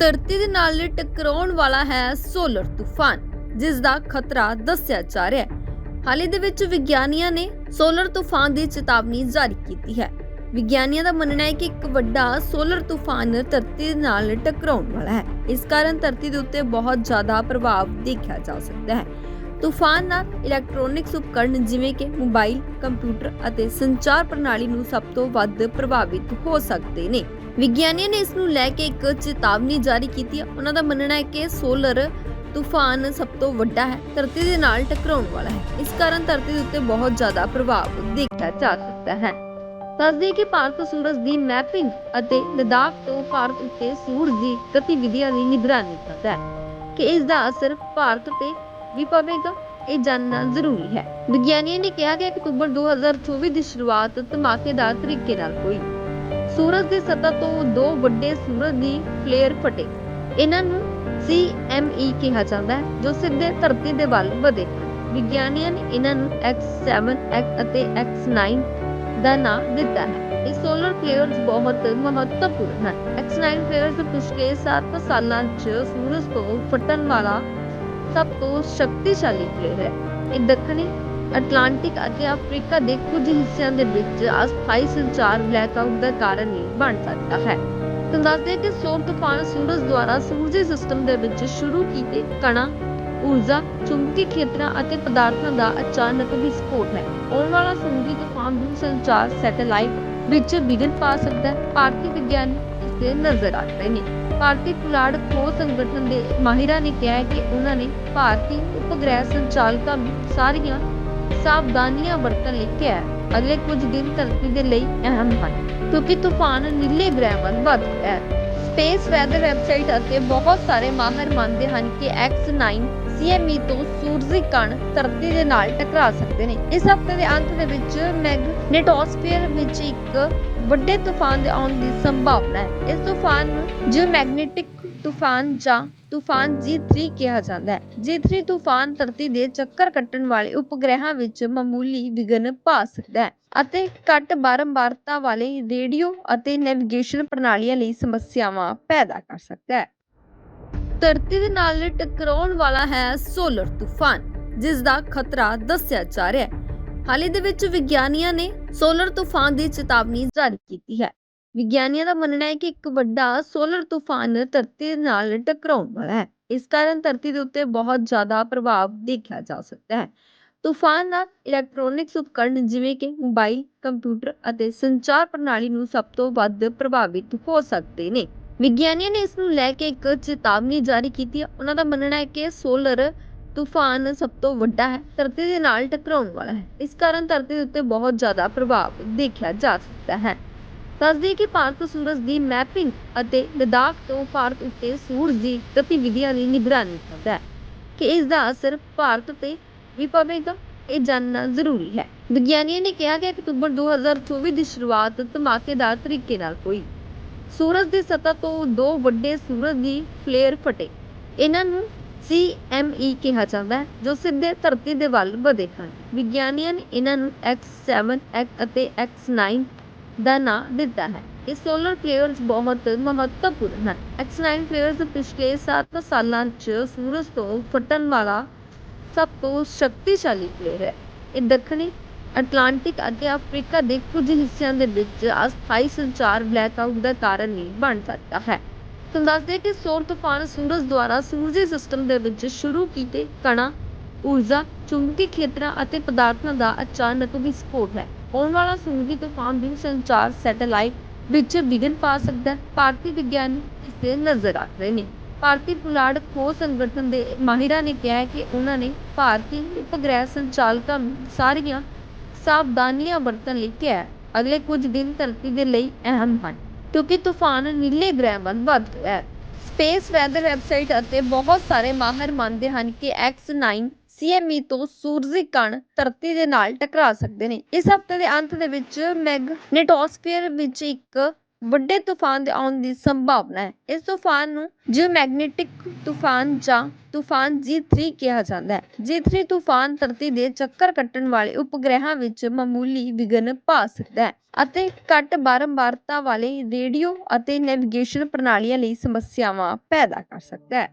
ਧਰਤੀ ਦੇ ਨਾਲ ਟਕਰਾਉਣ ਵਾਲਾ ਹੈ ਸੋਲਰ ਤੂਫਾਨ, ਜਿਸ ਦਾ ਖਤਰਾ ਦੱਸਿਆ ਜਾ ਰਿਹਾ ਹੈ। ਹਾਲ ਦੇ ਵਿੱਚ ਵਿਗਿਆਨੀਆਂ ਨੇ ਸੋਲਰ ਤੂਫਾਨ ਦੀ ਚੇਤਾਵਨੀ ਜਾਰੀ ਕੀਤੀ ਹੈ। ਵਿਗਿਆਨੀਆਂ ਦਾ ਮੰਨਣਾ ਹੈ ਕਿ ਇੱਕ ਵੱਡਾ ਸੋਲਰ ਤੂਫਾਨ ਧਰਤੀ ਦੇ ਨਾਲ ਟਕਰਾਉਣ ਵਾਲਾ ਹੈ। ਇਸ ਕਾਰਨ ਧਰਤੀ ਦੇ ਉੱਤੇ ਬਹੁਤ ਜ਼ਿਆਦਾ ਪ੍ਰਭਾਵ ਦੇਖਿਆ ਜਾ ਸਕਦਾ ਹੈ। ਤੂਫਾਨ ਨਾਲ ਇਲੈਕਟ੍ਰੋਨਿਕਸ ਉਪਕਰਨ ਜਿਵੇਂ ਕਿ ਮੋਬਾਈਲ, ਕੰਪਿਊਟਰ ਅਤੇ ਸੰਚਾਰ ਪ੍ਰਣਾਲੀ ਨੂੰ ਸਭ ਤੋਂ ਵੱਧ ਪ੍ਰਭਾਵਿਤ ਹੋ ਸਕਦੇ ਨੇ। ਵਿਗਿਆਨੀਆਂ ਨੇ ਇਸ ਨੂੰ ਲੈ ਕੇ ਇੱਕ ਚੇਤਾਵਨੀ ਜਾਰੀ ਕੀਤੀ ਹੈ। ਉਹਨਾਂ ਦਾ ਮੰਨਣਾ ਹੈ ਕਿ ਸੋਲਰ ਤੂਫਾਨ ਸਭ ਤੋਂ ਵੱਡਾ ਹੈ, ਧਰਤੀ ਦੇ ਨਾਲ ਟਕਰਾਉਣ ਵਾਲਾ ਹੈ। ਇਸ ਕਾਰਨ ਧਰਤੀ ਦੇ ਉੱਤੇ ਬਹੁਤ ਜ਼ਿਆਦਾ ਪ੍ਰਭਾਵ ਦੇਖਿਆ ਜਾ ਸਕਦਾ ਹੈ। ਦੱਸਦੇ ਕਿ ਭਾਰਤ ਸੂਰਜ ਦੀ ਮੈਪਿੰਗ ਅਤੇ ਲਦਾਖ ਤੋਂ ਭਾਰਤ ਉੱਤੇ ਸੂਰਜ ਦੀ ਗਤੀਵਿਧੀਆਂ ਦੀ ਨਿਗਰਾਨੀ ਕਰਦਾ ਹੈ ਕਿ ਇਸ ਦਾ ਅਸਰ ਭਾਰਤ ਤੇ ਵੀ ਪਵੇਗਾ, ਇਹ ਜਾਣਨਾ ਜ਼ਰੂਰੀ ਹੈ। ਵਿਗਿਆਨੀਆਂ ਨੇ ਕਿਹਾ ਕਿ ਅਕਤੂਬਰ 2024 ਦੀ ਸ਼ੁਰੂਆਤ ਧਮਾਕੇਦਾਰ ਤਰੀਕੇ ਨਾਲ ਹੋਈ। ਸੂਰਜ ਦੀ ਸਤ੍ਹਾ ਤੋਂ ਦੋ ਵੱਡੇ ਸੂਰਜ ਦੀ ਫਲੇਅਰ ਫਟੇ। ਇਹਨਾਂ ਨੂੰ CME ਕਿਹਾ ਜਾਂਦਾ ਹੈ, ਜੋ ਸਿੱਧੇ ਧਰਤੀ ਦੇ ਵੱਲ ਵਧੇ ਵਿਗਿਆਨੀਆਂ ਨੇ ਇਹਨਾਂ ਨੂੰ X7 X ਅਤੇ X9 ਦਾ ਨਾਮ ਦਿੱਤਾ ਹੈ। ਇਹ ਸੋਲਰ ਫਲੇਅਰਸ ਬਹੁਤ ਮਹੱਤਵਪੂਰਨ ਹਨ। X9 ਫਲੇਅਰਸ ਪਿਛਲੇ 7 ਸਾਲਾਂ 'ਚ ਸੂਰਜ ਤੋਂ ਫਟਣ ਵਾਲਾ ਸਭ ਤੋਂ ਸ਼ਕਤੀਸ਼ਾਲੀ ਫਲੇਅਰ ਹੈ। ਇਹ ਦੱਖਣੀ ਅਟਲਾਂਟਿਕ ਅਤੇ ਅਫਰੀਕਾ ਦੇ ਕੁਝ ਹਿੱਸਿਆਂ ਦੇ ਵਿੱਚ ਅਸਥਾਈ ਸੰਚਾਰ ਬਲੈਕਆਊਟ ਦਾ ਕਾਰਨ ਵੀ ਬਣ ਸਕਦਾ ਹੈ। ਤੁਹਾਨੂੰ ਦੱਸਦੇ ਕਿ ਸੋਰ ਤੂਫਾਨ ਸੂਰਜ ਦੁਆਰਾ ਸੂਰਜੀ ਸਿਸਟਮ ਦੇ ਵਿੱਚ ਸ਼ੁਰੂ ਕੀਤੇ ਕਣਾਂ, ਊਰਜਾ, ਚੁੰਬਕੀ ਖੇਤਰਾਂ ਅਤੇ ਪਦਾਰਥਾਂ ਦਾ ਅਚਾਨਕ ਵਿਸਫੋਟ ਹੈ। ਆਉਣ ਵਾਲਾ ਸਮੁੰਦਰੀ ਤੂਫਾਨ ਦੂਰ ਸੰਚਾਰ ਸੈਟੇਲਾਈਟ ਵਿੱਚ ਵਿਘਨ ਪਾ ਸਕਦਾ ਹੈ। ਭਾਰਤੀ ਵਿਗਿਆਨੀ ਇਸ ਤੇ ਨਜ਼ਰ ਰੱਖ ਰਹੇ ਨੇ। ਭਾਰਤੀ ਪੁਲਾੜ ਖੋਜ ਸੰਗਠਨ ਦੇ ਮਾਹਿਰਾਂ ਨੇ ਕਿਹਾ ਕਿ ਉਹਨਾਂ ਨੇ ਭਾਰਤੀ ਉਪਗ੍ਰਹਿ ਸੰਚਾਲਕਾਂ ਨੂੰ ਸਾਰੀਆਂ ਸਾਵਧਾਨੀਆਂ ਵਰਤਣ ਲਈ ਕਿਹਾ ਅਗਲੇ ਕੁਝ ਦਿਨ ਧਰਤੀ ਦੇ ਲਈ ਅਹਿਮ ਹਨ, ਕਿਉਂਕਿ ਤੂਫਾਨ ਨੀਲੇ ਗ੍ਰਹਿ ਵੱਲ ਵਧ ਹੈ। ਸਪੇਸ ਵੈਦਰ ਵੈਬਸਾਈਟ ਅਤੇ ਬਹੁਤ ਸਾਰੇ ਮਾਹਰ ਮੰਨਦੇ ਹਨ ਕਿ X9 CME ਤੋਂ ਸੂਰਜੀ ਕਣ ਧਰਤੀ ਦੇ ਨਾਲ ਟਕਰਾ ਸਕਦੇ ਨੇ। ਇਸ ਹਫ਼ਤੇ ਦੇ ਅੰਤ ਦੇ ਵਿੱਚ ਮੈਗਨੇਟੋਸਫੀਅਰ ਵਿੱਚ ਇੱਕ ਵੱਡੇ ਤੂਫਾਨ ਦੇ ਆਉਣ ਦੀ ਸੰਭਾਵਨਾ ਹੈ। ਇਸ ਤੂਫਾਨ ਨੂੰ ਜਿਓਮੈਗਨੈਟਿਕ ਤੂਫਾਨ ਜਾਂ ਤੂਫਾਨ G3 ਕਿਹਾ ਜਾਂਦਾ ਹੈ। G3 ਤੂਫਾਨ ਧਰਤੀ ਦੇ ਚੱਕਰ ਕੱਟਣ ਵਾਲੇ ਉਪਗ੍ਰਹਿਾਂ ਵਿੱਚ ਮਾਮੂਲੀ ਵਿਘਨ ਪਾ ਸਕਦਾ ਹੈ ਅਤੇ ਘੱਟ ਬਾਰੰਬਾਰਤਾ ਵਾਲੇ ਰੇਡੀਓ ਅਤੇ ਨੈਵੀਗੇਸ਼ਨ ਪ੍ਰਣਾਲੀਆਂ ਲਈ ਸਮੱਸਿਆਵਾਂ ਪੈਦਾ ਕਰ ਸਕਦਾ ਹੈ। ਧਰਤੀ ਦੇ ਨਾਲ ਟਕਰਾਉਣ ਵਾਲਾ ਹੈ ਸੋਲਰ ਤੂਫਾਨ, ਜਿਸ ਦਾ ਖਤਰਾ ਦੱਸਿਆ ਜਾ ਰਿਹਾ ਹੈ। ਹਾਲ ਹੀ ਦੇ ਵਿੱਚ ਵਿਗਿਆਨੀਆਂ ਨੇ ਸੋਲਰ ਤੂਫਾਨ ਦੀ ਚੇਤਾਵਨੀ ਜਾਰੀ ਕੀਤੀ ਹੈ। ਵਿਗਿਆਨੀਆਂ ਦਾ ਮੰਨਣਾ ਹੈ ਕਿ ਇੱਕ ਵੱਡਾ ਸੋਲਰ ਤੂਫਾਨ ਧਰਤੀ ਨਾਲ ਟਕਰਾਉਣ ਵਾਲਾ ਹੈ। ਇਸ ਕਾਰਨ ਧਰਤੀ ਦੇ ਉੱਤੇ ਬਹੁਤ ਜ਼ਿਆਦਾ ਪ੍ਰਭਾਵ ਦੇਖਿਆ ਜਾ ਸਕਦਾ ਹੈ। ਤੂਫਾਨ ਨਾਲ ਇਲੈਕਟ੍ਰੋਨਿਕਸ ਉਪਕਰਨ ਜਿਵੇਂ ਕਿ ਮੋਬਾਈਲ, ਕੰਪਿਊਟਰ ਅਤੇ ਸੰਚਾਰ ਪ੍ਰਣਾਲੀ ਨੂੰ ਸਭ ਤੋਂ ਵੱਧ ਪ੍ਰਭਾਵਿਤ ਹੋ ਸਕਦੇ ਨੇ। ਵਿਗਿਆਨੀਆਂ ਨੇ ਇਸ ਨੂੰ ਲੈ ਕੇ ਇੱਕ ਚੇਤਾਵਨੀ ਜਾਰੀ ਕੀਤੀ ਹੈ। ਉਹਨਾਂ ਦਾ ਮੰਨਣਾ ਹੈ ਕਿ ਸੋਲਰ ਤੂਫਾਨ ਸਭ ਤੋਂ ਵੱਡਾ ਹੈ, ਧਰਤੀ ਦੇ ਨਾਲ ਟਕਰਾਉਣ ਵਾਲਾ ਹੈ। ਇਸ ਕਾਰਨ ਧਰਤੀ ਦੇ ਉੱਤੇ ਬਹੁਤ ਜ਼ਿਆਦਾ ਪ੍ਰਭਾਵ ਦੇਖਿਆ ਜਾ ਸਕਦਾ ਹੈ। ਦੱਸਦੇ ਕਿ ਭਾਰਤ ਸੂਰਜ ਦੀ ਮੈਪਿੰਗ ਅਤੇ ਲਦਾਖ ਤੋਂ ਭਾਰਤ ਉੱਤੇ ਸੂਰਜ ਦੀ ਗਤੀਵਿਧੀਆਂ ਦੀ ਨਿਗਰਾਨੀ ਕਰਦਾ ਹੈ ਕਿ ਇਸ ਦਾ ਅਸਰ ਭਾਰਤ ਤੇ ਵੀ ਪਵੇਗਾ, ਇਹ ਜਾਣਨਾ ਜ਼ਰੂਰੀ ਹੈ। ਵਿਗਿਆਨੀਆਂ ਨੇ ਕਿਹਾ ਕਿ ਅਕਤੂਬਰ 2024 ਦੀ ਸ਼ੁਰੂਆਤ ਧਮਾਕੇਦਾਰ ਤਰੀਕੇ ਨਾਲ ਹੋਈ। ਸੂਰਜ ਦੀ ਸਤਹ ਤੋਂ ਦੋ ਵੱਡੇ ਸੂਰਜ ਦੀ ਫਲੇਅਰ ਫਟੇ। ਇਹਨਾਂ ਨੂੰ CME ਕਿਹਾ ਜਾਂਦਾ ਜੋ ਸਿੱਧੇ ਧਰਤੀ ਦੇ ਵੱਲ ਵਧੇ ਹਨ। ਵਿਗਿਆਨੀਆਂ ਨੇ ਇਹਨਾਂ ਨੂੰ X7 X ਅਤੇ X9 ਦਾ ਨਾਮ ਦਿੱਤਾ ਹੈ। ਇਹ ਸੋਲਰ ਫਲੇਅਰਸ ਬਹੁਤ ਮਹੱਤਵਪੂਰਨ ਹਨ। X9 ਫਲੇਅਰਸ ਪਿਛਲੇ ਸੱਤ ਸਾਲਾਂ 'ਚ ਸੂਰਜ ਤੋਂ ਫਟਣ ਵਾਲਾ ਸਭ ਤੋਂ ਸ਼ਕਤੀਸ਼ਾਲੀ ਫਲੇਅਰ ਹੈ। ਇਹ ਦੱਖਣੀ ਅਟਲਾਂਟਿਕ ਅਤੇ ਅਫਰੀਕਾ ਦੇ ਕੁਝ ਹਿੱਸਿਆਂ ਦੇ ਵਿੱਚ ਅਸਥਾਈ ਸੰਚਾਰ ਬਲੈਕਆਊਟ ਦਾ ਕਾਰਨ ਵੀ ਬਣ ਸਕਦਾ ਹੈ। ਤੁਹਾਨੂੰ ਦੱਸਦੇ ਕਿ ਸੌਰ ਤੂਫਾਨ ਸੂਰਜ ਦੁਆਰਾ ਸੂਰਜੀ ਸਿਸਟਮ ਦੇ ਵਿੱਚ ਸ਼ੁਰੂ ਕੀਤੇ ਕਣਾਂ, ਊਰਜਾ, ਚੁੰਬਕੀ ਖੇਤਰਾਂ ਅਤੇ ਪਦਾਰਥਾਂ ਦਾ ਅਚਾਨਕ ਵਿਸਫੋਟ ਹੈ। ਆਉਣ ਵਾਲਾ ਸਮੁੰਦਰੀ ਤੂਫਾਨ ਦੂਰ ਸੈਟੇਲਾਈਟ ਵਿੱਚ ਵਿਘਨ ਪਾ ਸਕਦਾ ਹੈ। ਭਾਰਤੀ ਵਿਗਿਆਨੀ ਇਸ ਤੇ ਨਜ਼ਰ ਰੱਖ ਰਹੇ ਨੇ। ਭਾਰਤੀ ਪੁਲਾੜ ਖੋਜ ਸੰਗਠਨ ਦੇ ਮਾਹਿਰਾਂ ਨੇ ਕਿਹਾ ਕਿ ਉਨ੍ਹਾਂ ਨੇ ਭਾਰਤੀ ਉਪਗ੍ਰਹਿ ਸੰਚਾਲਕਾਂ ਨੂੰ ਸਾਰੀਆਂ ਸਾਵਧਾਨੀਆਂ ਵਰਤਣ ਲਈ ਕਿਹਾ ਹੈ। ਅਗਲੇ ਕੁਝ ਦਿਨ ਧਰਤੀ ਦੇ ਲਈ ਅਹਿਮ ਹਨ। ਕਿਉਂਕਿ ਤੂਫਾਨ ਨੀਲੇ ਗ੍ਰਹਿ ਵੱਲ ਵਧ ਹੈ। ਸਪੇਸ ਵੈਦਰ ਵੈਬਸਾਈਟ ਅਤੇ ਬਹੁਤ ਸਾਰੇ ਮਾਹਰ ਮੰਨਦੇ ਹਨ ਕਿ X nine C M E ਤੋਂ ਸੂਰਜੀ ਕਣ ਧਰਤੀ ਦੇ ਨਾਲ ਟਕਰਾ ਸਕਦੇ ਨੇ। ਇਸ ਹਫ਼ਤੇ ਦੇ ਅੰਤ ਦੇ ਵਿੱਚ ਮੈਗਨੇਟੋਸਫੀਅਰ ਵਿੱਚ ਇੱਕ ਵੱਡੇ ਤੂਫਾਨ ਦੇ ਆਉਣ ਦੀ ਸੰਭਾਵਨਾ ਹੈ। ਇਸ ਤੂਫਾਨ ਨੂੰ ਜਿਓਮੈਗਨੈਟਿਕ ਤੂਫਾਨ ਜਾਂ ਤੂਫਾਨ ਜੀ ਥ੍ਰੀ ਕਿਹਾ ਜਾਂਦਾ ਹੈ। ਜੀ ਥ੍ਰੀ ਤੂਫਾਨ ਧਰਤੀ ਦੇ ਚੱਕਰ ਕੱਟਣ ਵਾਲੇ ਉਪਗ੍ਰਹਿਾਂ ਵਿੱਚ ਮਾਮੂਲੀ ਵਿਘਨ ਪਾ ਸਕਦਾ ਹੈ ਅਤੇ ਘੱਟ ਬਾਰੰਬਾਰਤਾ ਵਾਲੇ ਰੇਡੀਓ ਅਤੇ ਨੈਵੀਗੇਸ਼ਨ ਪ੍ਰਣਾਲੀਆਂ ਲਈ ਸਮੱਸਿਆਵਾਂ ਪੈਦਾ ਕਰ ਸਕਦਾ ਹੈ।